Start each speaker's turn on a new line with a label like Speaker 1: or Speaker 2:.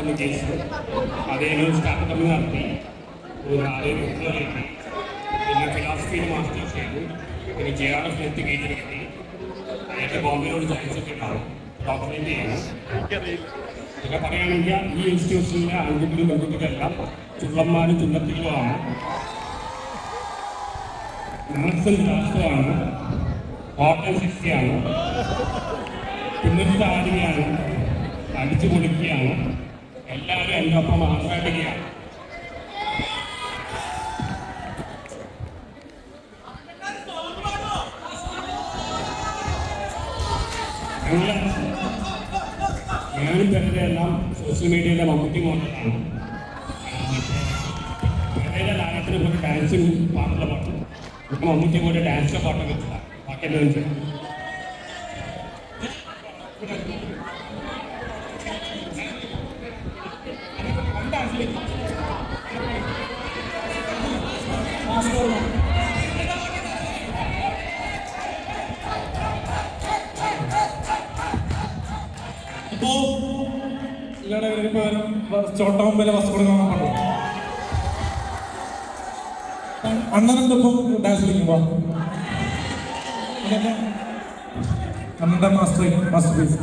Speaker 1: కొన్ని చేస్తూ అదేదో స్టాపకంగా ఉంది అదే వ్యక్తిలో లేదు కొన్ని ఫిలాసఫీని మాస్టర్ చేయదు కొన్ని జేఆర్ఎఫ్ వ్యక్తికి జరిగింది అయితే బాంబేలో సైన్స్ పెట్టారు ഡോക്ടറേറ്റ് ചെയ്യണം പിന്നെ പറയുകയാണെങ്കിൽ ഈ ഇൻസ്റ്റിറ്റ്യൂഷനിലെ ആൺകുട്ടികളും പെൺകുട്ടികളെല്ലാം ചുള്ളന്മാരും ചുള്ളത്തിലുമാണ് മാത്സും ശാസ്ത്രമാണ് കോട്ടൺ ശക്തിയാണ് പിന്നത്തെ ആടുകയാണ് അടിച്ചു പൊളിക്കുകയാണ് എല്ലാവരും എന്റെ ഒപ്പം ആസ്വാദിക്കുകയാണ് ഞങ്ങൾ ഞാനും എല്ലാം സോഷ്യൽ മീഡിയയിലെ മമ്മൂട്ടി മോഡലാണ്. പെരയുടെ ലാലത്തിന് പോലെ ഡാൻസും പാട്ടുള്ള പാട്ട്. മമ്മൂട്ടി പോലെ ഡാൻസിലെ പാട്ടൊക്കെ വെച്ചതാണ് എന്താ വെച്ചാൽ
Speaker 2: ഇപ്പോ ഇയാളുടെ ഇപ്പൊ ചോട്ടമ്പല വസ്തു കൊടുക്കാൻ പറഞ്ഞു അണ്ണനെന്റെ ഒപ്പം ഡാൻസ് കളിക്കുമ്പോ? അണ്ണന്റെ മാസ്റ്റർ മാസ്റ്റർ പീസ്